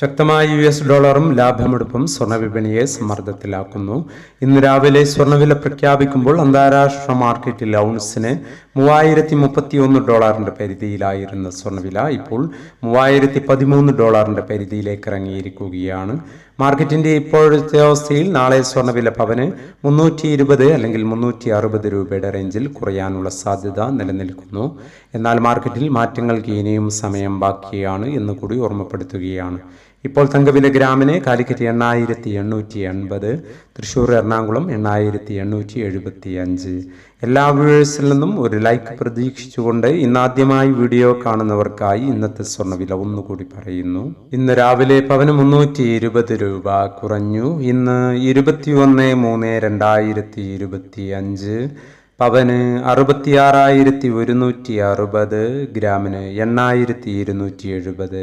ശക്തമായ U S ഡോളറും ലാഭമെടുപ്പും സ്വർണവിപണിയെ സമ്മർദ്ദത്തിലാക്കുന്നു. ഇന്ന് രാവിലെ സ്വർണവില പ്രഖ്യാപിക്കുമ്പോൾ അന്താരാഷ്ട്ര മാർക്കറ്റിൽ ഔൺസിന് മൂവായിരത്തി മുപ്പത്തി ഒന്ന് ഡോളറിന്റെ പരിധിയിലായിരുന്ന സ്വർണവില ഇപ്പോൾ മൂവായിരത്തി പതിമൂന്ന് ഡോളറിന്റെ പരിധിയിലേക്ക് ഇറങ്ങിയിരിക്കുകയാണ് മാർക്കറ്റിന്റെ ഇപ്പോഴത്തെ അവസ്ഥയിൽ നാളെ സ്വർണവില പവന് മുന്നൂറ്റി ഇരുപത് അല്ലെങ്കിൽ മുന്നൂറ്റി അറുപത് രൂപയുടെ റേഞ്ചിൽ കുറയാനുള്ള സാധ്യത നിലനിൽക്കുന്നു. എന്നാൽ മാർക്കറ്റിൽ മാറ്റങ്ങൾക്ക് ഇനിയും സമയം ബാക്കിയാണ് എന്ന് കൂടി ഓർമ്മപ്പെടുത്തുകയാണ്. ഇപ്പോൾ തങ്കവില ഗ്രാമിന് കാലിക്കറ്റ് എണ്ണായിരത്തി എണ്ണൂറ്റി എൺപത് തൃശ്ശൂർ എറണാകുളം എണ്ണായിരത്തി എണ്ണൂറ്റി എഴുപത്തി അഞ്ച് എല്ലാ വ്യൂവേഴ്സിൽ നിന്നും ഒരു ലൈക്ക് പ്രതീക്ഷിച്ചുകൊണ്ട് ഇന്നാദ്യമായി വീഡിയോ കാണുന്നവർക്കായി ഇന്നത്തെ സ്വർണവില ഒന്നുകൂടി പറയുന്നു. ഇന്ന് രാവിലെ പവന് മുന്നൂറ്റി ഇരുപത് രൂപ കുറഞ്ഞു. ഇന്ന് ഇരുപത്തി ഒന്ന് മൂന്ന് രണ്ടായിരത്തി ഇരുപത്തി അഞ്ച് പവന് അറുപത്തിയാറായിരത്തി ഒരുന്നൂറ്റി അറുപത് ഗ്രാമിന് എണ്ണായിരത്തി ഇരുന്നൂറ്റി എഴുപത്.